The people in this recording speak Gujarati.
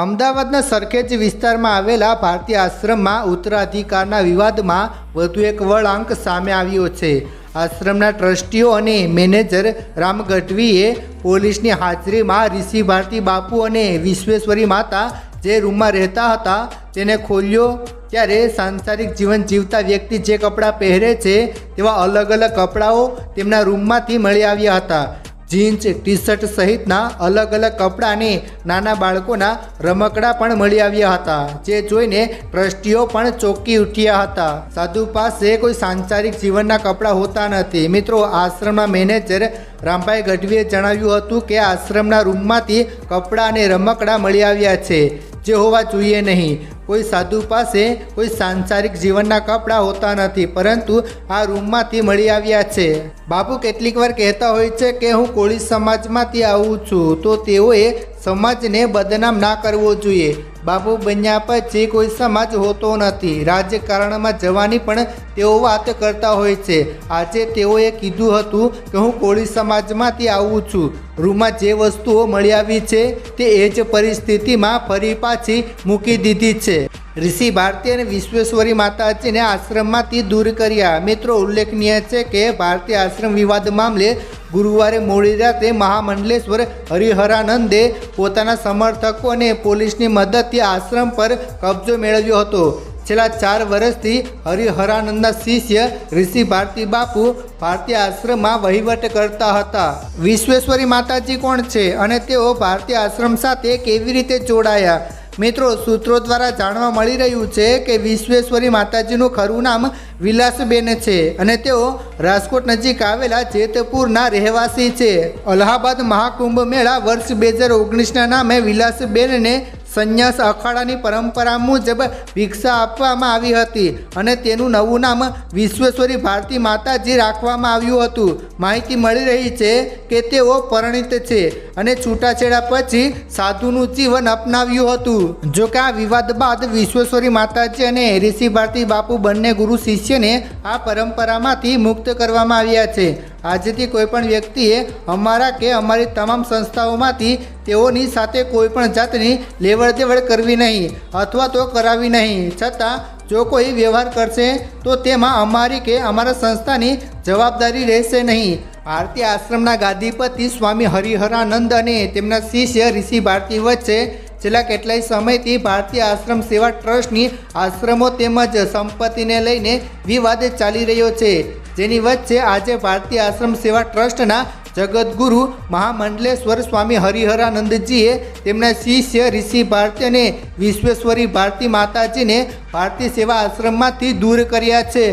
અમદાવાદના સરખેજ વિસ્તારમાં આવેલા ભારતીય આશ્રમમાં ઉત્તરાધિકારના વિવાદમાં વધુ એક વળાંક સામે આવ્યો છે. આશ્રમના ટ્રસ્ટીઓ અને મેનેજર રામ ગઢવીએ પોલીસની હાજરીમાં ઋષિ ભારતી બાપુ અને વિશ્વેશ્વરી માતા જે રૂમમાં રહેતા હતા તેને ખોલ્યો. ત્યારે સાંસારિક જીવન જીવતા વ્યક્તિ જે કપડાં પહેરે છે તેવા અલગ અલગ કપડાઓ તેમના રૂમમાંથી મળી આવ્યા હતા. જીન્સ ટી શર્ટ સહિતના અલગ અલગ કપડાંની નાના બાળકોના રમકડા પણ મળી આવ્યા હતા, જે જોઈને ટ્રસ્ટીઓ પણ ચોંકી ઉઠ્યા હતા. સાધુ પાસે કોઈ સાંસારિક જીવનના કપડાં હોતા નથી. મિત્રો, આશ્રમના મેનેજર રામભાઈ ગઢવીએ જણાવ્યું હતું કે આશ્રમના રૂમમાંથી કપડાં અને રમકડા મળી આવ્યા છે, જે હોવા જોઈએ નહીં. કોઈ સાધુ પાસે કોઈ સાંસારિક જીવનના કપડાં હોતા નથી, પરંતુ આ રૂમમાંથી મળી આવ્યા છે. બાપુ કેટલીક વાર કહેતા હોય છે કે હું કોળી સમાજમાંથી આવું છું, તો તેઓએ સમાજને બદનામ ના કરવો જોઈએ. બાપુ બન્યા પછી કોઈ સમાજ હોતો નથી. રાજકારણમાં જવાની પણ તેઓ વાત કરતા હોય છે. આજે તેઓએ કીધું હતું કે હું કોળી સમાજમાંથી આવું છું. રૂમમાં જે વસ્તુઓ મળી આવી છે તે એ જ પરિસ્થિતિમાં ફરી પાછી મૂકી દીધી છે. ઋષિ ભારતી અને વિશ્વેશ્વરી માતાજીને આશ્રમમાંથી દૂર કર્યા. મિત્રો, ઉલ્લેખનીય છે કે ભારતીય આશ્રમ વિવાદ મામલે ગુરુવારે મોડી રાતે મહામંડલેશ્વર હરિહરાનંદે પોતાના સમર્થકો અને પોલીસની મદદથી આશ્રમ પર કબજો મેળવ્યો હતો. છેલ્લા ચાર વર્ષથી હરિહરાનંદના શિષ્ય ઋષિ ભારતી બાપુ ભારતીય આશ્રમમાં વહીવટ કરતા હતા. વિશ્વેશ્વરી માતાજી કોણ છે? અને તેઓ ભારતીય આશ્રમ સાથે કેવી રીતે જોડાયા? મિત્રો, સૂત્રો દ્વારા જાણવા મળી રહ્યું છે કે વિશ્વેશ્વરી માતાજીનું ખરું નામ વિલાસબેન છે અને તેઓ રાજકોટ નજીક આવેલા જેતપુરના રહેવાસી છે. અલ્હાબાદ મહાકુંભ મેળા વર્ષ બે હજાર ઓગણીસના નામે વિલાસબેનને સંન્યાસ અખાડાની પરંપરા મુજબ ભિક્ષા આપવામાં આવી હતી અને તેનું નવું નામ વિશ્વેશ્વરી ભારતી માતાજી રાખવામાં આવ્યું હતું. માહિતી મળી રહી છે કે તેઓ પરણિત છે અને છૂટાછેડા પછી સાધુનું જીવન અપનાવ્યું હતું. જો કે આ વિવાદ બાદ વિશ્વેશ્વરી માતાજી અને ઋષિ ભારતી બાપુ બંને ગુરુ શિષ્યને આ પરંપરામાંથી મુક્ત કરવામાં આવ્યા છે. આજથી કોઈપણ વ્યક્તિએ અમારા કે અમારી તમામ સંસ્થાઓમાંથી તેઓની સાથે કોઈ પણ જાતની લેવડ દેવડ કરવી નહીં અથવા તો કરાવી નહીં. છતાં, જો કોઈ વ્યવહાર કરશે, તો તેમાં અમારી કે અમારા સંસ્થાની જવાબદારી રહેશે નહીં. ભારતીય આશ્રમના ગાદીપતિ સ્વામી હરિહરાનંદ અને તેમના શિષ્ય ઋષિ ભારતી વચ્ચે છેલ્લા કેટલાય સમયથી ભારતીય આશ્રમ સેવા ટ્રસ્ટની આશ્રમો તેમજ સંપત્તિને લઈને વિવાદ ચાલી રહ્યો છે. જેની વચ્ચે આજે ભારતીય આશ્રમ સેવા ટ્રસ્ટના જગદગુરુ મહામંડલેશ્વર સ્વામી હરિહરાનંદજીએ તેમના શિષ્ય ઋષિ ભારતી અને વિશ્વેશ્વરી ભારતી માતાજીને ભારતીય સેવા આશ્રમમાંથી દૂર કર્યા છે.